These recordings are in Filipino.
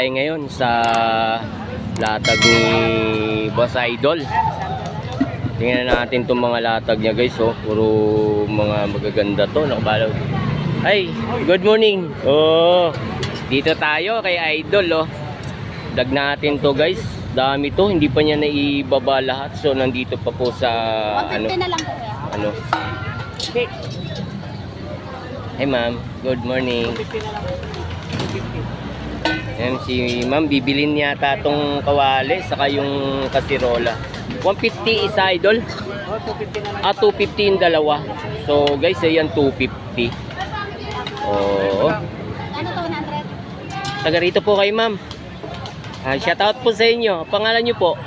tayo ngayon sa latag ni Boss Idol. Tingnan natin itong mga latag niya guys. Oh. Puro mga magaganda to. Nakabalaw. Ay, good morning. Oh, dito tayo kay Idol. Oh. Dag natin to guys. Dami to. Hindi pa niya naibaba lahat. So, nandito pa po sa ano. 150 na lang po. Ano? Hey ma'am, good morning. Yan si ma'am, bibilin yata tong kawali saka yung kasirola. 150 isa idol? Ah, 250 yung dalawa. So guys, ayan 250. Oo. Ano to, 100? Taga rito po kayo ma'am. Ah, shout out po sa inyo. Pangalan niyo po?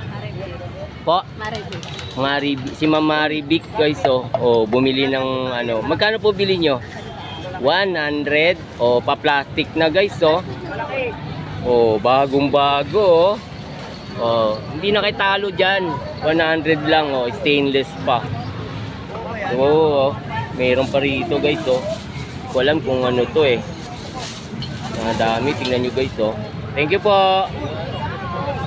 Po? Maribi. Mari, si Ma'am Maribic guys oh. oh, bumili ng ano. Magkano po bili nyo? 100 oh, pa-plastic na guys oh. Oh, bagong bago oh. Oh, hindi na kayo talo diyan. 100 lang oh, stainless pa. Oo, oh, mayroon pa rito guys oh. Ko alam kung ano to eh. Mga dami, tingnan nyo guys oh. Thank you po.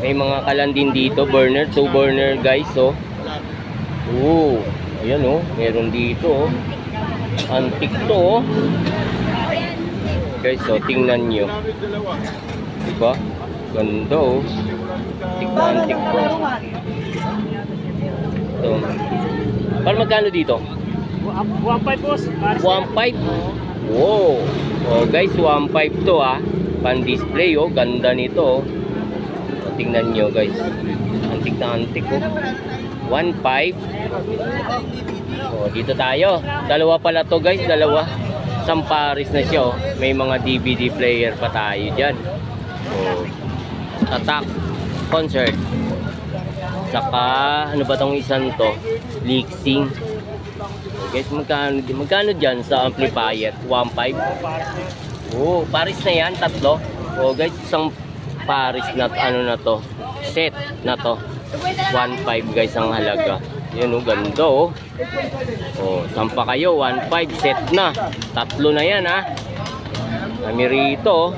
May mga kalan din dito, burner, two burner guys oh. Oo, ayan oh, meron dito oh. Antik to oh. Guys, oh, tingnan nyo. Diba? Ganda oh. Antik to. Ito. Para magkano dito? 1.5 boss. 1.5? Wow! Oh, guys, 1.5 to ah. Pan-display oh, ganda nito oh. Tingnan nyo guys. Antik na antik oh. 1.5 Oh, dito tayo. Dalawa pala to guys, dalawa. Isang Paris na siya oh. May mga DVD player pa tayo diyan. Oh. Tatak concert. Saka ano ba tong isang to? Lixing. Guys, magkano magkano diyan sa amplifier? 1.5. Oh, Paris na 'yan, tatlo. Oh, guys, isang Paris na ano na to. Set na to. 1.5 guys ang halaga. Yan oh, ganda oh. Oh, sampa kayo, 1.5 set na. Tatlo na yan ha. Kami rito.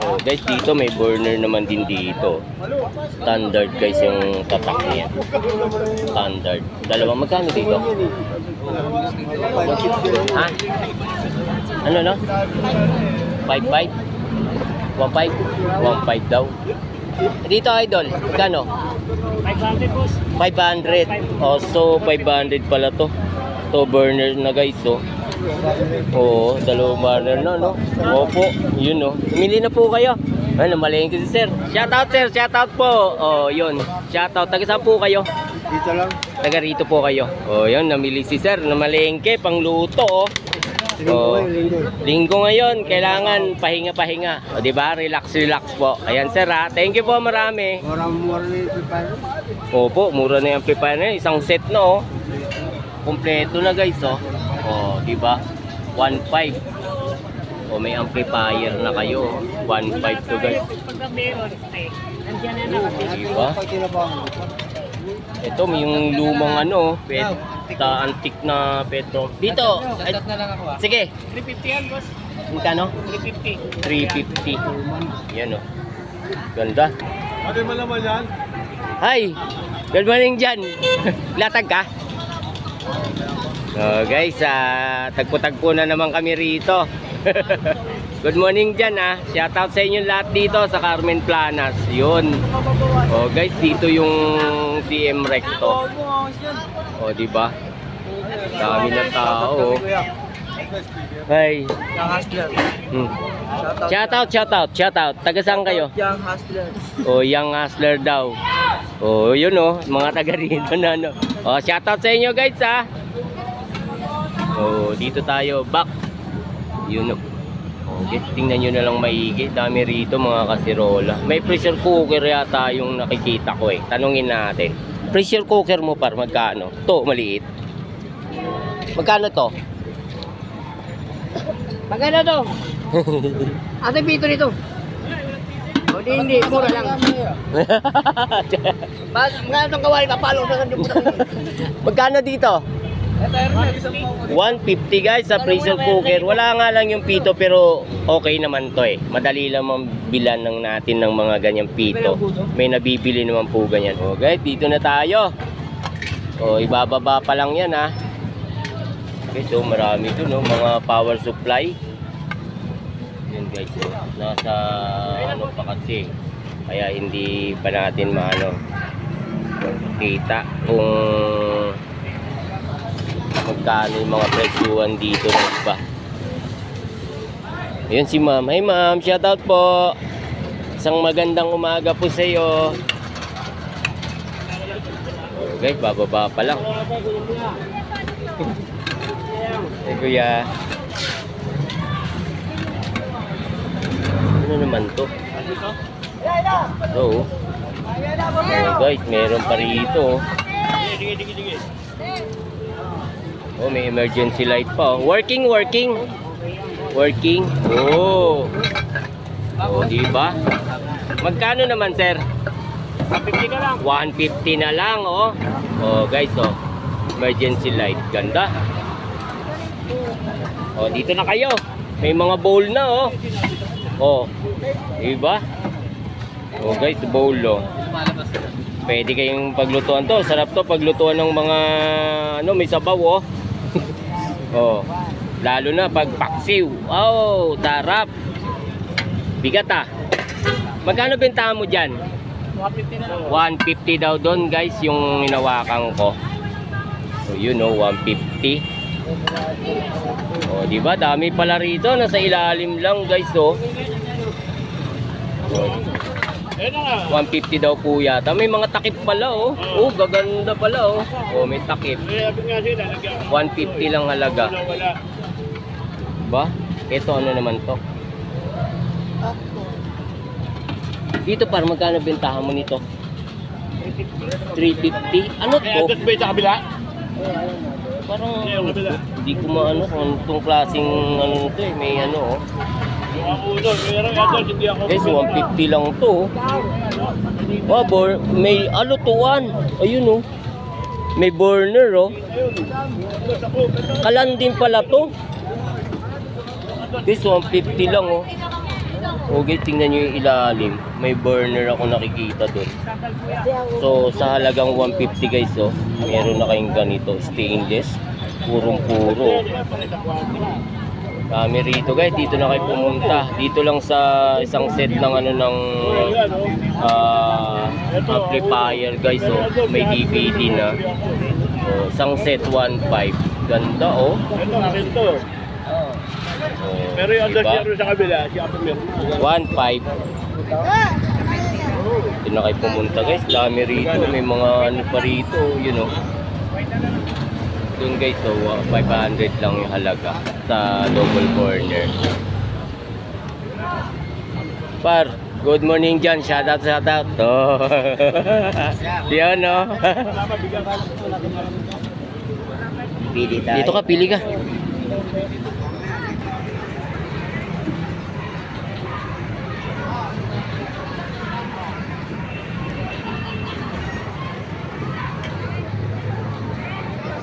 Oh, guys, dito may burner naman din dito. Standard guys yung tatak niya. Standard. Dalawa magkano dito? Ha? Ano no? 5.5? 1.5? 1.5 daw. Dito idol, magkano? 500 boss. 500. Oh, so 500 pala to. To burner na guys, oh. Oo, dalawang burner na, no? Opo, yun, no? Umili na po kayo. Ano, malengke si sir. Shout out, sir. Shout out po. Oh, yun. Shout out. Taga saan po kayo? Dito lang. Taga rito po kayo. Oh, yun. Namili si sir na malengke, pang luto, oh. Oh, linggo ngayon, kailangan pahinga-pahinga. O, di ba? Relax, relax po. Ayan, sir, ha? Thank you po, marami. Mura-mura na yung prepare. Opo, mura na yung amplifier na. Isang set na, oh. Kompleto na, guys, oh. Oh, di ba? 1.5. O, may amplifier na kayo. oh. 1.5 to, guys. Pagka meron, eh, nandiyan na ba? Ito, may yung lumang ano, pet, ta antik na petro. Dito, ay, na lang ako ah. sige, 350 yan boss. magkano? 350. 350. Yan, oh. Ganda. Ano mo naman yan? Hi! Good morning dyan. Latag ka? So guys, ah, tagpo-tagpo na naman kami rito. Good morning dyan ah. Shout out sa inyo lahat dito sa Carmen Planas. Yun. Oh guys, dito yung CM Recto. Oh, di ba? Dami na tao. oh. Hi. Young Hustler. Hmm. Shout out, shout out, shout out. Taga saan kayo? Young Hustler. O, young hustler daw. O, yun o, mga taga rito na ano. O, shoutout sa inyo guys ha. O, dito tayo, back. Yun o. O, guys, tingnan nyo na lang maigi. Dami rito mga kasirola. May pressure cooker yata yung nakikita ko eh. Tanungin natin. Pressure cooker mo par, magkano? To, maliit. Magkano to? Maganda to. Ate Pito nito. O di hindi, mura lang. Magkano itong kawali, papalo na mo. magkano dito? 150 guys sa pressure cooker. Wala nga lang yung pito pero okay naman to eh. Madali lang mambilan ng natin ng mga ganyang pito. May nabibili naman po ganyan. O guys, dito na tayo. O ibababa pa lang yan ha. Okay, so marami to no, mga power supply. Yan guys, so, nasa ano pa kasi. Kaya hindi pa natin maano kita kung magkano yung mga presyuhan dito ng iba. Ayun si ma'am. Hey ma'am, shout out po. Isang magandang umaga po sa iyo. Okay, bababa pa lang. Hey kuya. Ano naman to? So, oh guys, meron pa rito. oh. Oh, may emergency light pa. Oh. Working, working. Working. Oh. Oh, di ba? Magkano naman, sir? 150 na lang. 150 na lang, oh. Oh, guys, oh. Emergency light. Ganda. Oh, dito na kayo. May mga bowl na, oh. Oh. Di ba? Oh, guys, bowl, oh. Pwede kayong paglutuan to. Sarap to paglutuan ng mga ano, may sabaw oh. Oh. Lalo na pag paksiw. Oh, tarap. Bigat ah. Magkano bentahan mo diyan? 150 na lang. 150 daw doon, guys, yung hinawakan ko. So, you know, 150. Oh, di ba? Dami pala rito. Nasa ilalim lang, guys. Oh, 150 daw po yata. May mga takip pala oh. Oh, gaganda pala oh. Oh, may takip. 150 lang halaga. Ba? Ito ano naman to? Dito par magkano bentahan mo nito? 350. Ano to? ba sa kabila? Parang hindi ko maano kung itong klaseng ano to eh. May ano oh. Guys, 150 lang to. oh. Oh, bor may one. Ayun oh. May burner oh. Kalan din pala to. Guys, 150 lang oh. Okay, tingnan nyo yung ilalim. May burner ako nakikita doon. So, sa halagang 150 guys, oh, meron na kayong ganito. Stainless. Purong-puro. Kami rito guys, dito na kayo pumunta. Dito lang sa isang set ng ano ng ah, amplifier guys, oh. May DVD na. Oh, isang set 1.5. Ganda oh. Ito, to. oh Pero yung diba? sa kabila, si Apo meron. 1.5. Dito na kayo pumunta guys. Dami rito. May mga ano pa rito. You know. Doon guys, so uh, 500 lang yung halaga sa double corner. Par, good morning dyan. Shout out, shout out. Oh. Yan no. Pili Dito ka, pili ka.